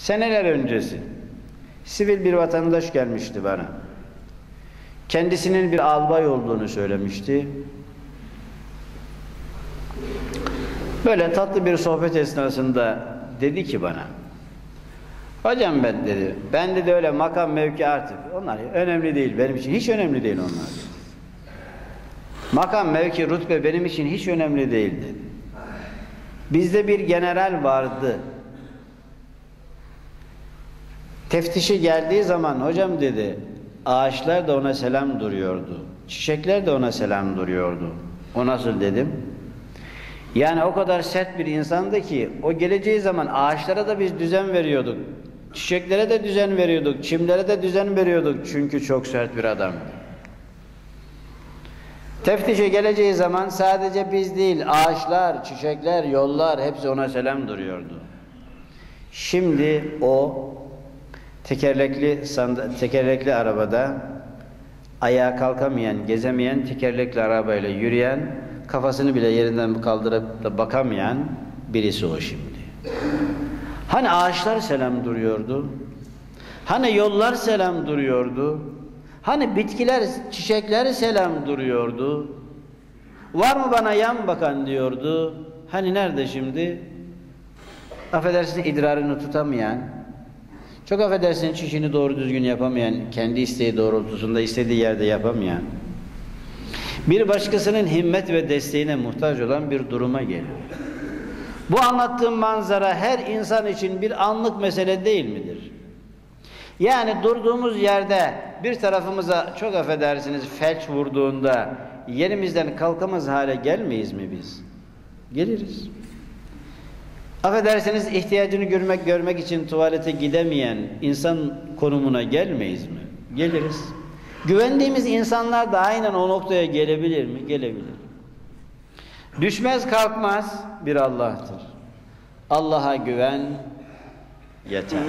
Seneler öncesi sivil bir vatandaş gelmişti bana. Kendisinin bir albay olduğunu söylemişti. Böyle tatlı bir sohbet esnasında dedi ki bana Hocam ben dedi, ben dedi öyle makam mevki artık onlar önemli değil benim için hiç önemli değil onlar. Makam mevki rütbe benim için hiç önemli değil dedi. Bizde bir general vardı. Teftişi geldiği zaman hocam dedi ağaçlar da ona selam duruyordu. Çiçekler de ona selam duruyordu. O nasıl dedim? Yani o kadar sert bir insandı ki o geleceği zaman ağaçlara da biz düzen veriyorduk. Çiçeklere de düzen veriyorduk. Çimlere de düzen veriyorduk. Çünkü çok sert bir adamdı. Teftişe geleceği zaman sadece biz değil, ağaçlar, çiçekler, yollar hepsi ona selam duruyordu. Şimdi o tekerlekli tekerlekli arabada ayağa kalkamayan, gezemeyen, tekerlekli arabayla yürüyen, kafasını bile yerinden kaldırıp da bakamayan birisi o şimdi. Hani ağaçlar selam duruyordu? Hani yollar selam duruyordu? Hani bitkiler, çiçekler selam duruyordu? Var mı bana yan bakan diyordu? Hani nerede şimdi? Affedersin idrarını tutamayan, çok affedersin çişini doğru düzgün yapamayan, kendi isteği doğrultusunda istediği yerde yapamayan, bir başkasının himmet ve desteğine muhtaç olan bir duruma geliyor. Bu anlattığım manzara her insan için bir anlık mesele değil midir? Yani durduğumuz yerde bir tarafımıza çok affedersiniz felç vurduğunda yerimizden kalkamaz hale gelmeyiz mi biz? Geliriz. Affedersiniz ihtiyacını görmek görmek için tuvalete gidemeyen insan konumuna gelmeyiz mi? Geliriz. Güvendiğimiz insanlar da aynen o noktaya gelebilir mi? Gelebilir. Düşmez kalkmaz bir Allah'tır. Allah'a güven yeter.